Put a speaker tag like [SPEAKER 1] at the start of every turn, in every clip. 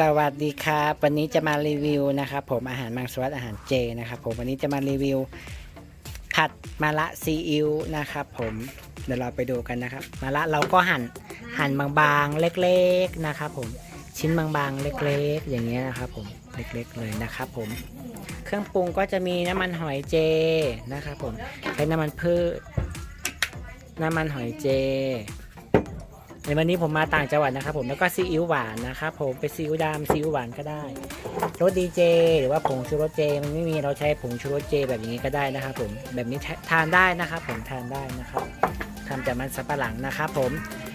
[SPEAKER 1] สวัสดีครับวันนี้จะมารีวิวนะครับผมอาหารมังสวิรัติอาหารเจนะครับผมวันนี้จะมารีวิวผัดมะระซีอิ๊วนะครับผมเดี๋ยวเราไปดูกันนะครับมะระเราก็หั่นหั่นบางๆเล็กๆนะครับผมชิ้นบางๆเล็กๆ อย่างเงี้ยนะครับผมเล็กๆเลยนะครับผมเครื่องปรุงก็จะมีน้ำมันหอยเจนะครับผมใช้น้ำมันพืชน้ำมันหอยเจ ในวันนี้ผมมาต่างจังหวัดนะครับผมแล้วก็ซีอิ๊วหวานนะครับผมเป็นซีอิ๊วดำซีอิ๊วหวานก็ได้รสดีเจหรือว่าผงชูรสเจมันไม่มีเราใช้ผงชูรสเจแบบนี้ก็ได้นะครับผมแบบนี้ทานได้นะครับผมทานได้นะครับทำจากมันสับปะหลังนะครับผม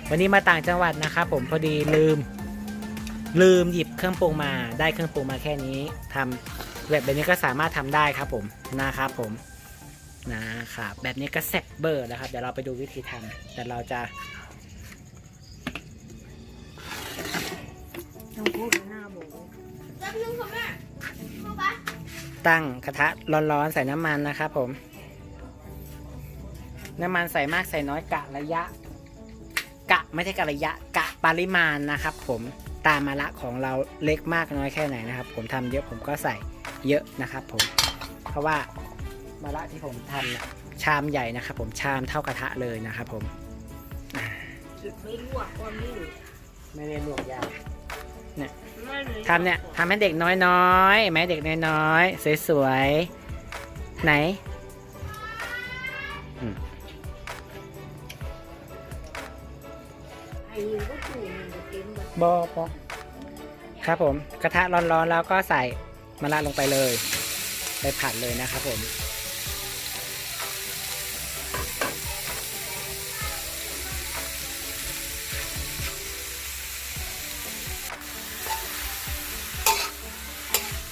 [SPEAKER 1] วันนี้มาต่างจังหวัดนะครับผมพอดีลืม ลืมหยิบเครื่องปรุงมาได้เครื่องปรุงมาแค่นี้ทำแบบแบบนี้ก็สามารถทำได้ครับผมนะครับผมนะครับแบบนี้ก็แซ่บเบอร์นะครับเดี๋ยวเราไปดูวิธีทำแต่เราจะ
[SPEAKER 2] ต้องพูดหน้าโบ
[SPEAKER 1] ตั้งกระทะร้อนๆใส่น้ำมันนะครับผม น้ำมันใส่มากใส่น้อยกะระยะ กะไม่ใช่กะระยะ กะปริมาณนะครับผมตามมาละของเราเล็กมากน้อยแค่ไหนนะครับ ผมทำเยอะผมก็ใส่เยอะนะครับผม เพราะว่ามาละที่ผมทำเนี่ยชามใหญ่นะครับผมชามเท่ากระทะเลยนะครับผม
[SPEAKER 2] ไม่ลวกก็ไม่รู้
[SPEAKER 1] ไม่ได้ลวกยาว
[SPEAKER 2] ไม่ เลย
[SPEAKER 1] ทำเนี่ยทำให้เด็กน้อยๆไหมเด็กน้อยๆสวยๆไหน
[SPEAKER 2] ไอ้ยูก็ถูกมันจะเต็มแบบ
[SPEAKER 1] บอบอครับผมกระทะร้อนๆแล้วก็ใส่มะระลงไปเลย ไปผัดเลยนะครับผม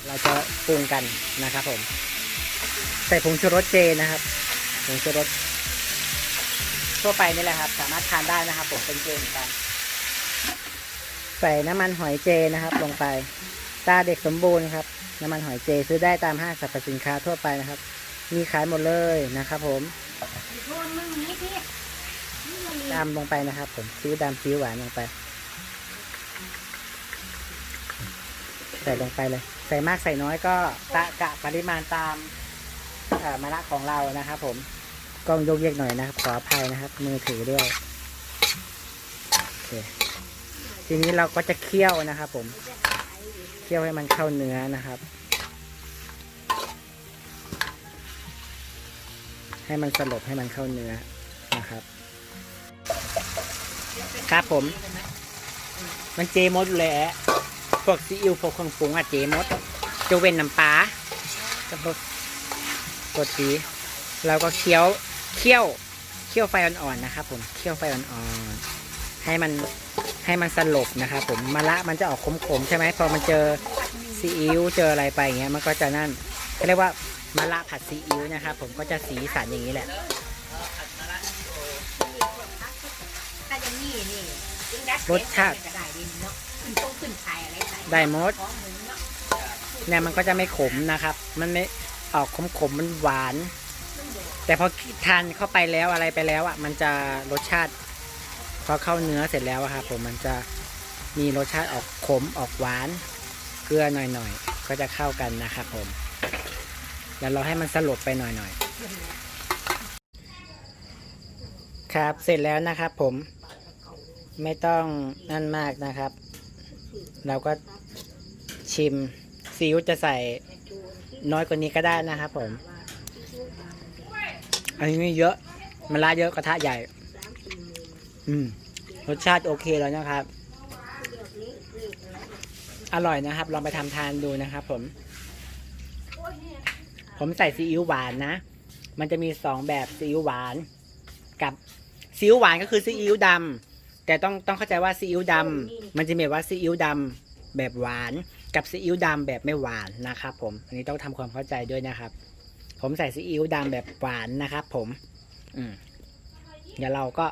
[SPEAKER 1] เราจะปรุงกันนะครับผม ใส่ผงชูรสเจนะครับผงชูรสทั่วไปนี่แหละครับ สามารถทานได้นะครับ ผมเป็นเจเหมือนกัน ใส่น้ำมันหอยเจนะครับ ลงไปตาเด็กสมบูรณ์ครับ น้ำมันหอยเจซื้อได้ตามห้างสรรพสินค้าทั่วไปนะครับ มีขายหมดเลยนะครับ ผม
[SPEAKER 2] โทษมึงนี้พี่นี่มันมี
[SPEAKER 1] ดำลงไปนะครับ ผมซีอิ๊วดำซีอิ๊วหวานลงไป ใส่ลงไปเลย ใส่มากใส่น้อยก็ตะกะปริมาณตามมะระของเรานะครับ ผมกล้องยกเยกหน่อยนะครับ ขออภัยนะครับ มือถือด้วยโอเคทีนี้เราก็จะเคี่ยวนะครับ ผมเคี่ยวให้มันเข้าเนื้อนะครับ ให้มันสลบให้มันเข้าเนื้อนะครับ ครับผม มันเจมดเลยแอะ พวกซีอิ๊วพวกเครื่องปรุงอะเจมดจะเว้นน้ำปลากับพวกกดสีเราก็เคี้ยวเคี่ยวเคี่ยวไฟอ่อนๆนะครับ ผมเคี่ยวไฟอ่อนๆให้มันให้มันสลบนะครับผมมะละมันจะออกขมๆใช่ไหมพอมันเจอซีอิ๊วเจออะไรไปอย่างเงี้ยมันก็จะนั่นเขาเรียกว่ามะละผัดซีอิ๊วนะครับผมก็จะสีสันอย่างนี้แหละ
[SPEAKER 2] ถ้าจะนี่นี่
[SPEAKER 1] รสชาติ
[SPEAKER 2] ก็ ได้
[SPEAKER 1] หมด
[SPEAKER 2] เนี่
[SPEAKER 1] ยมันก็จะไม่ขมนะครับ มันไม่ออกขมขมมันหวาน แต่พอทานเข้าไปแล้วอะไรไปแล้วอะ มันจะรสชาติ พอเข้าเนื้อเสร็จแล้วครับผมมันจะมีรสชาติออกขมออกหวาน เกลือหน่อยๆ ก็จะเข้ากันนะครับผม แล้วเราให้มันสลบไปหน่อยๆ ครับเสร็จแล้วนะครับผมไม่ต้องนั่นมากนะครับ เราก็ชิมซีอิ๊วจะใส่น้อยกว่านี้ก็ได้นะครับผม อันนี้เยอะมันละเยอะกระทะใหญ่ อืม รสชาติโอเคแล้วนะครับ อร่อยนะครับ ลองไปทำทานดูนะครับผม ผมใส่ซีอิ๊วหวานนะ มันจะมีสองแบบซีอิ๊วหวาน กับซีอิ๊วหวานก็คือซีอิ๊วดำ แต่ต้องต้องเข้าใจว่าซีอิ๊วดำมันจะมีแบบว่าซีอิ๊วดำแบบหวานกับซีอิ๊วดำแบบไม่หวานนะครับผม อันนี้ต้องทำความเข้าใจด้วยนะครับ ผมใส่ซีอิ๊วดำแบบหวานนะครับผม อืมเดี๋ยวเราก็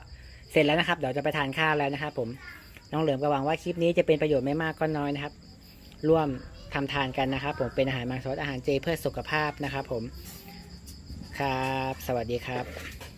[SPEAKER 1] เสร็จแล้วนะครับ เดี๋ยวจะไปทานข้าวแล้วนะครับผม น้องเหลิมก็หวังว่าคลิปนี้จะเป็นประโยชน์ไม่มากก็น้อยนะครับ ร่วมทำทานกันนะครับ ผมเป็นอาหารมังสวิรัติอาหารเจเพื่อสุขภาพนะครับ ผม ครับ สวัสดีครับ